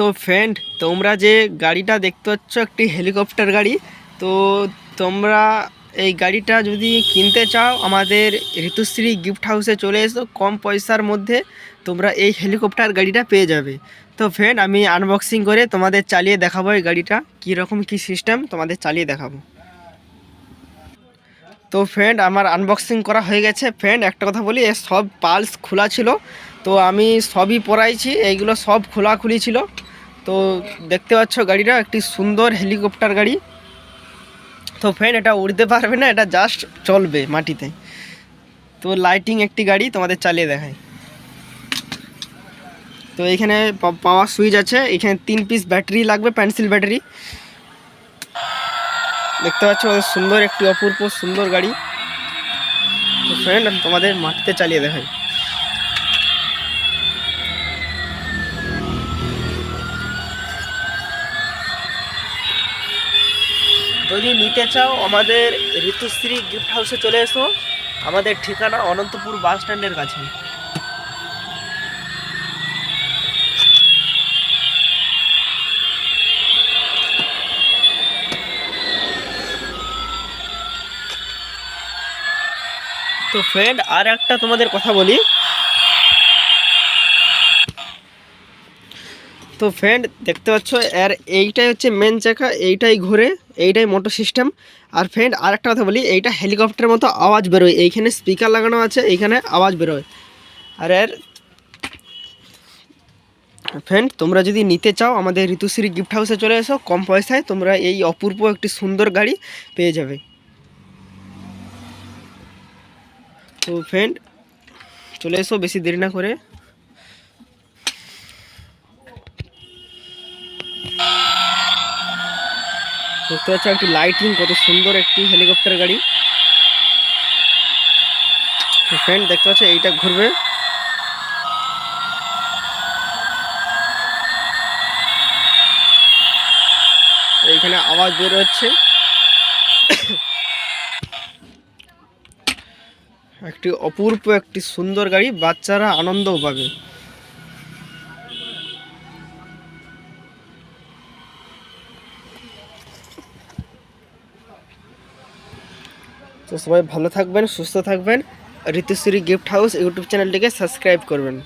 তো ফ্রেন্ড তোমরা যে গাড়িটা দেখতে পাচ্ছ একটি হেলিকপ্টার গাড়ি, তো তোমরা এই গাড়িটা যদি কিনতে চাও, আমাদের ঋতুশ্রী গিফট হাউসে চলে এসো, কম পয়সার মধ্যে তোমরা এই হেলিকপ্টার গাড়িটা পেয়ে যাবে। তো ফ্রেন্ড আমি আনবক্সিং করে তোমাদের চালিয়ে দেখাবো এই গাড়িটা, কীরকম কী সিস্টেম তোমাদের চালিয়ে দেখাবো। তো ফ্রেন্ড আমার আনবক্সিং করা হয়ে গেছে। ফ্রেন্ড একটা কথা বলি সব পালস খোলা ছিল, তো আমি সবই পরাইছি, এইগুলো সব খোলাখুলি ছিল। তো দেখতে পাচ্ছ গাড়িটা, একটি সুন্দর হেলিকপ্টার গাড়ি। তো ফ্রেন্ড এটা উড়তে পারবে না, এটা জাস্ট চলবে মাটিতে। তো লাইটিং একটি গাড়ি তোমাদের চালিয়ে দেখায় তো এখানে পাওয়ার সুইচ আছে, এখানে তিন পিস ব্যাটারি লাগবে পেন্সিল ব্যাটারি দেখতে পাচ্ছ সুন্দর একটি অপূর্ব সুন্দর গাড়ি। তো ফ্রেন্ড তোমাদের মাটিতে চালিয়ে দেখাই। যদি নিতে চাও, আমাদের ঋতুশ্রী গিফট হাউসে চলে এসো। আমাদের ঠিকানা অনন্তপুর বাস স্ট্যান্ডের কাছে। তো ফ্রেন্ড আর একটা তোমাদের কথা বলি। তো ফ্রেন্ড দেখতে পাচ্ছ এর এইটাই হচ্ছে মেন চাকা, এইটাই ঘুরে। এইটাই মোটর সিস্টেম। আর ফ্রেন্ড আর একটা কথা বলি, এইটা হেলিকপ্টারের মতো আওয়াজ বেরোয়। এইখানে স্পিকার লাগানো আছে, এইখানে আওয়াজ বেরোয়। আর এর ফ্রেন্ড তোমরা যদি নিতে চাও, আমাদের ঋতুশ্রী গিফট হাউসে চলে এসো, কম পয়সায় তোমরা এই অপূর্ব একটি সুন্দর গাড়ি পেয়ে যাবে। তো ফ্রেন্ড চলে এসো, বেশি দেরি না করে। দেখতে পাচ্ছ একটি লাইটিং কত সুন্দর একটি হেলিকপ্টার গাড়ি। ফ্রেন্ড দেখতে পাচ্ছ, এইটা ঘুরবে। এইখানে আওয়াজ বের হচ্ছে। একটি অপূর্ব, একটি সুন্দর গাড়ি, বাচ্চারা আনন্দও পাবে। তো সবাই ভালো থাকবেন সুস্থ থাকবেন। ঋতুশ্রী গিফট হাউস ইউটিউব চ্যানেলটিকে সাবস্ক্রাইব করবেন।